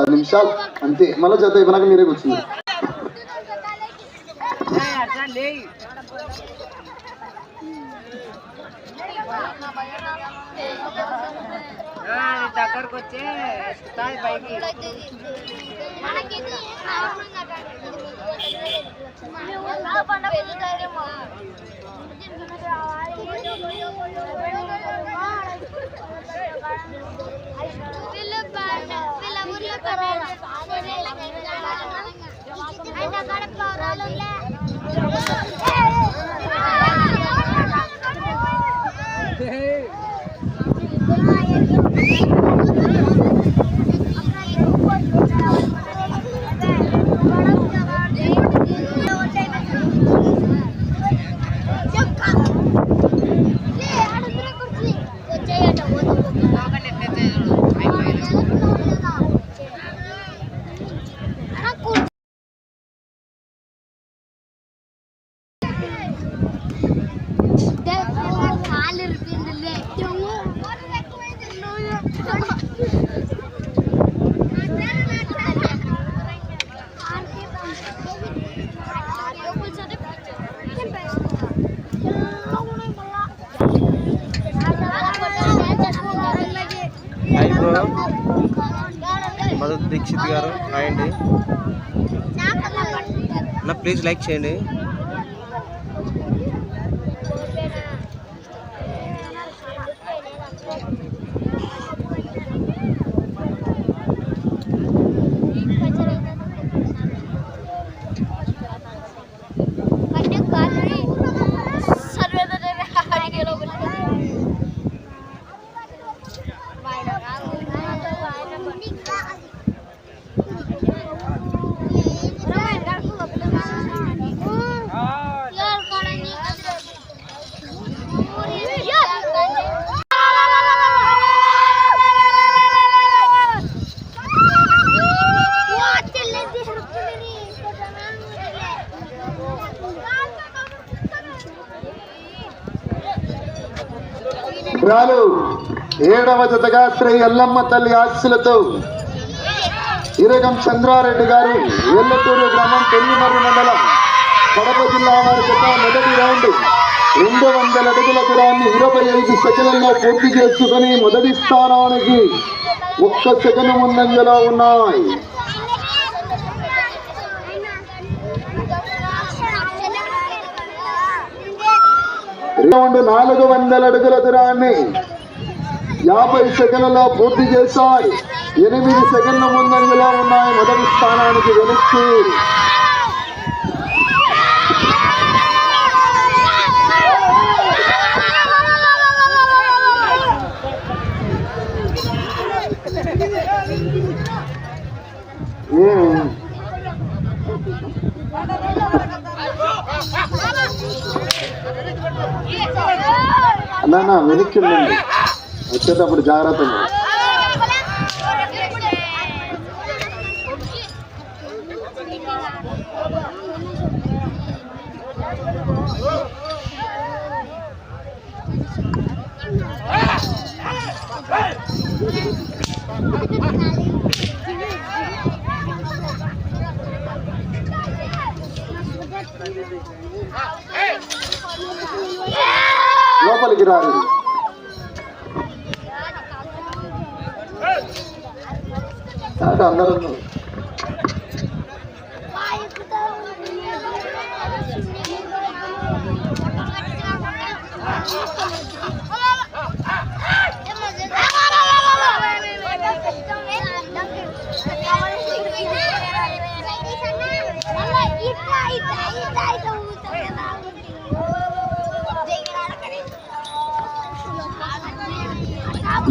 పది నిమిషాలు. అంతే. మళ్ళీ జత అయిపోయినాక మీరే కూర్చుంది దగ్గరకు వచ్చి స్థాయి పైకి Hey! మాధవ్ దీక్షిత్ గారు. హాయ్ అండి. నా ప్లీజ్ లైక్ చేయండి. రాలు ఏడవ జతగా శ్రీ ఎల్లమ్మ తల్లి ఆశీస్సులతో ఇరగం చంద్రారెడ్డి గారు వెల్లటూరు గ్రామం పెళ్ళిమర్రి మండలం కడప జిల్లా వారి జత మొదటి రౌండ్ రెండు వందల అడుగుల దూరాన్ని ఇరవై ఐదు సెకండ్లలో పూర్తి చేసుకుని మొదటి స్థానానికి ఒక్క సెకండ్ ముందంజలో ఉన్నాయి. రౌండ్ నాలుగు వందల అడుగుల దూరాన్ని యాభై సెకండ్లలో పూర్తి చేశాయి ఎనిమిది సెకండ్ల ముందంజలో ఉన్నాయి మొదటి స్థానానికి వెనక్కి ఏ- అన్నా వెనక్కి ఉండండి వచ్చేటప్పుడు జాగ్రత్త లోపలికి రారు అంటే అందరూ ఉన్నారు.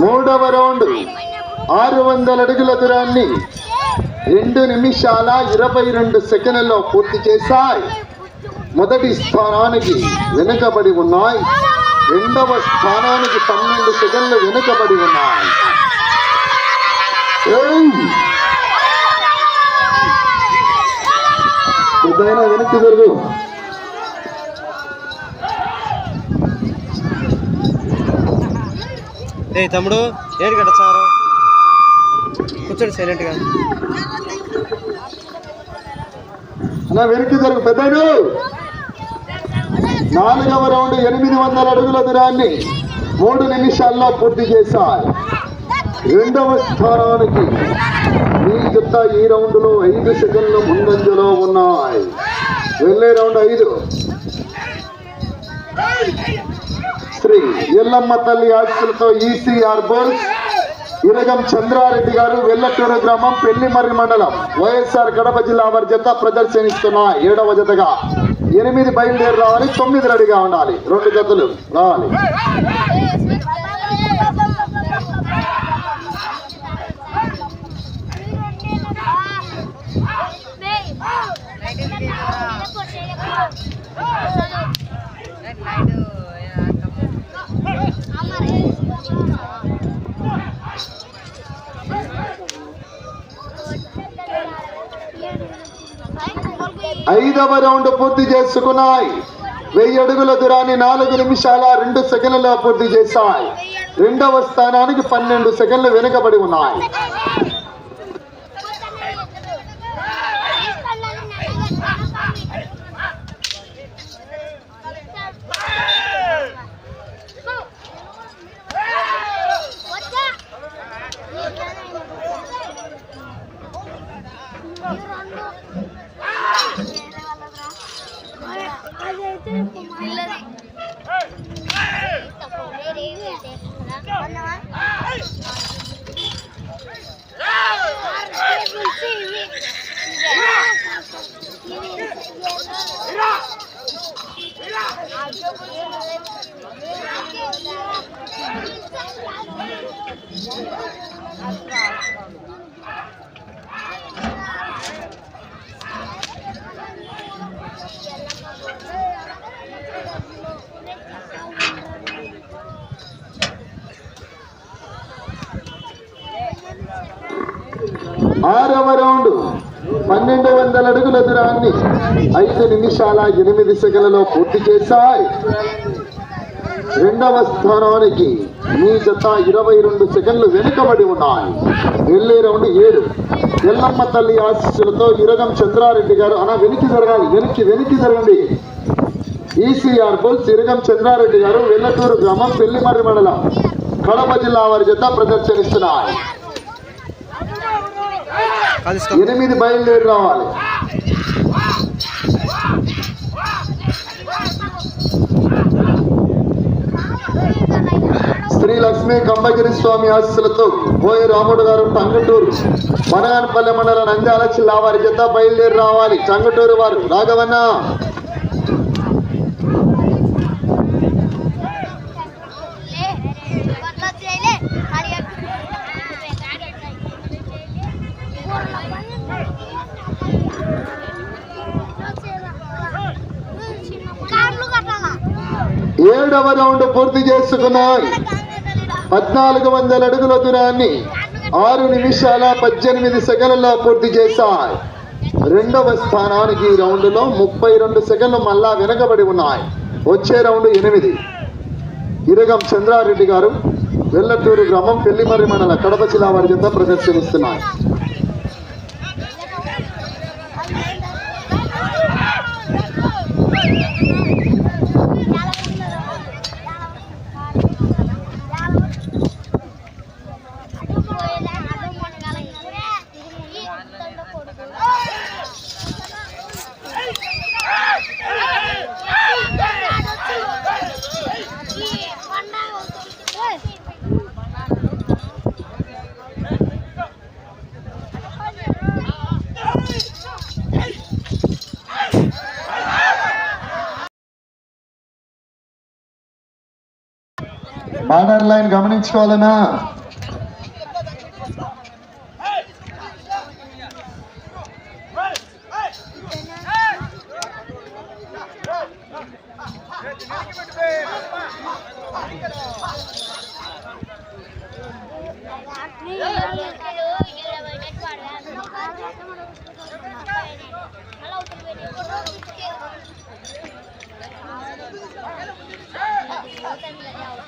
మూడవ రౌండ్ ఆరు వందల అడుగుల దూరాన్ని రెండు నిమిషాల ఇరవై రెండు సెకండ్లలో పూర్తి చేశాయి. మొదటి స్థానానికి వెనుకబడి ఉన్నాయి. రెండవ స్థానానికి పన్నెండు సెకండ్లు వెనుకబడి ఉన్నాయి. ఏయ్! పెద్దయినా వెనక్కి జరుగు తమ్ముడు ఏడు గడ సారు? కూర్చోండి సైలెంట్గా అలా వెనక్కి జరుగు పెద్దడు నాలుగవ రౌండ్ ఎనిమిది వందల అడుగుల దూరాన్ని మూడు నిమిషాల్లో పూర్తి చేశారు. రెండవ స్థానానికి ఈ జత ఈ రౌండ్లో ఐదు సెకండ్లు ముందంజలో ఉన్నాయి. వెళ్ళే రౌండ్ ఐదు. శ్రీ ఎల్లమ్మ తల్లి ఆశలతో ఈసీఆర్ బోల్స్ ఇరగం చంద్రారెడ్డి గారు వెల్లటూరు గ్రామం పెళ్ళిమర్రి మండలం వైఎస్ఆర్ కడప జిల్లా వారి జత ప్రదర్శనిస్తున్న ఏడవ జతగా ఎనిమిది బయలుదేరి రావాలి తొమ్మిది రెడీగా ఉండాలి. రెండు జతలు రావాలి. లైట్ ఐదవ రౌండ్ పూర్తి చేసుకున్నాయి. వెయ్యి అడుగుల దూరాన్ని నాలుగు నిమిషాల రెండు సెకండ్లలో పూర్తి చేశాయి. రెండవ స్థానానికి పన్నెండు సెకండ్లు వెనుకబడి ఉన్నాయి. ఆరవ రౌండ్ పన్నెండు వందల అడుగుల దూరాన్ని ఐదు నిమిషాల ఎనిమిది సెకలలో పూర్తి చేశాయి. రెండవ స్థానానికి మీ జత ఇరవై రెండు సెకండ్లు వెనుకబడి ఉన్నాయి. వెళ్ళే రౌండ్ ఏడు. ఎల్లమ్మ తల్లి ఆశీస్సులతో ఇరగం చంద్రారెడ్డి గారు అలా వెనక్కి జరగాలి వెనక్కి వెనక్కి జరగండి. ఈసీఆర్ బుల్స్ ఇరగం చంద్రారెడ్డి గారు వెల్లటూరు గ్రామం పెళ్ళిమర్రి మండలం కడప జిల్లా వారి జత ప్రదర్శనిస్తున్నారు ఎనిమిది బయలుదేరి రావాలి. లక్ష్మీ కంబగిరి స్వామి ఆశీస్సులతో పోయి రాముడు గారు టంగుటూరు మనగానపల్లి మండల నంద్యాల జిల్లా వారి చేత బయలుదేరి రావాలి. టంగుటూరు వారు రాఘవన్న! ఏడవ రౌండ్ పూర్తి చేసుకున్నాయి పద్నాలుగు వందల అడుగుల దూరాన్ని ఆరు నిమిషాల పద్దెనిమిది సెకండ్లలో పూర్తి చేశాయి. రెండవ స్థానానికి ఈ రౌండ్లో ముప్పై రెండు సెకండ్లు మళ్ళా వెనకబడి ఉన్నాయి. వచ్చే రౌండ్ ఎనిమిది. ఇరగం చంద్రారెడ్డి గారు వెల్లటూరు గ్రామం పెళ్ళిమర్రి మండల కడప జిల్లా వారి చేత ప్రదర్శనిస్తున్నారు బార్డర్ లైన్ గమనించుకోవాలనా Hey! you.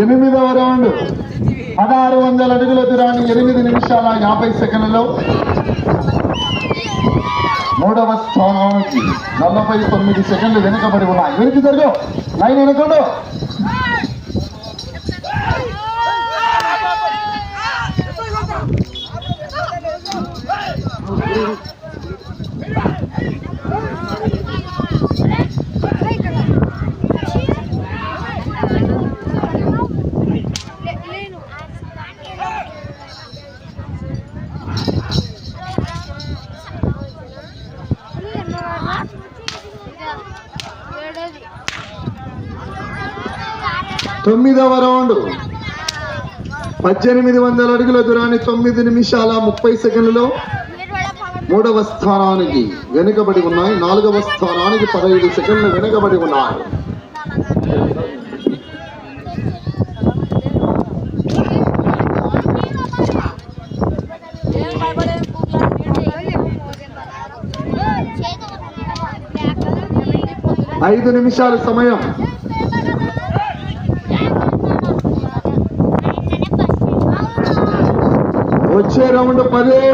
ఎనిమిదవ రౌండ్. పదహారు వందల అడుగుల దూరాన్ని ఎనిమిది నిమిషాల యాభై సెకండ్లలో మూడవ స్థానానికి నలభై తొమ్మిది సెకండ్లు వెనుకబడి ఉన్నాయి. వెనక్కి జరుగు. లైన్ వెనుకండు. పద్దెనిమిది వందల అడుగుల దూరాన్ని తొమ్మిది నిమిషాల ముప్పై సెకండ్లలో మూడవ స్థానానికి వెనుకబడి ఉన్నాయి. నాలుగవ స్థానానికి పదహైదు సెకండ్లు వెనుకబడి ఉన్నాయి. ఐదు నిమిషాల సమయం. వచ్చే రౌండ్ పదే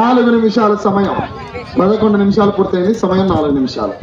నాలుగు నిమిషాల సమయం. పదకొండు నిమిషాలు పూర్తయింది. సమయం నాలుగు నిమిషాలు.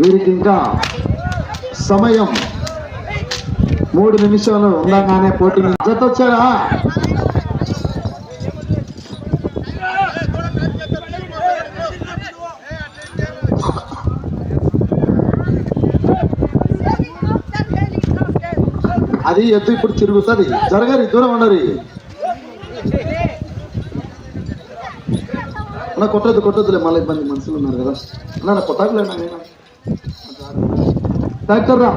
వీరికి ఇంకా సమయం మూడు నిమిషాలు ఉండగానే పోటీ నుంచి- అది ఎత్తు ఇప్పుడు తిరుగుతుంది. జరగరి దూరం ఉండరు అన్న కొట్టద్దు కొట్టద్దులే. మళ్ళీ ఇబ్బంది మనుషులు ఉన్నారు కదా. అన్న కొట్టకులే నేను డాక్టర్ రా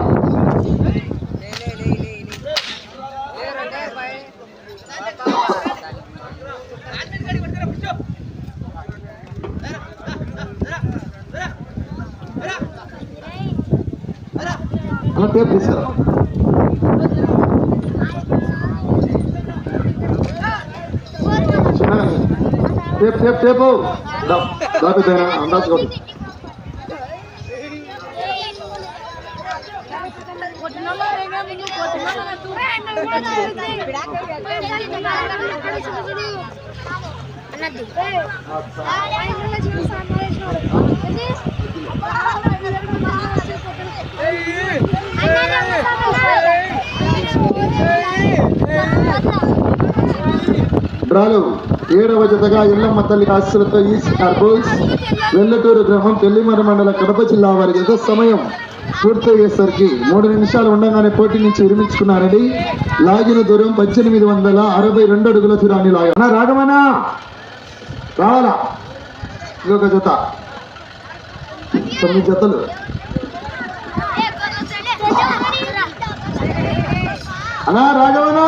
అన్న టేప్ తీసారా చిన్నగా టేప్ టేప్ టేపు దాపిద్దానా అందాజు డ్రాలు ఏడవ జతగా ఇళ్ళమ్మ తల్లి ఆశలతో ఈస్ట్ అర్బోల్స్ వెల్లటూరు గ్రామం పెళ్ళిమర మండల కడప జిల్లా వారి సమయం పూర్తయ్యేసరికి మూడు నిమిషాలు ఉండగానే పోటీ నుంచి విరమించుకున్నారని లాగిన దూరం పద్దెనిమిది వందల అరవై రెండు అడుగుల దూరాన్ని లాగా రాగమనా రావాలా? ఇంకొక జత. తొమ్మిది జతలు. అలా రాఘవనా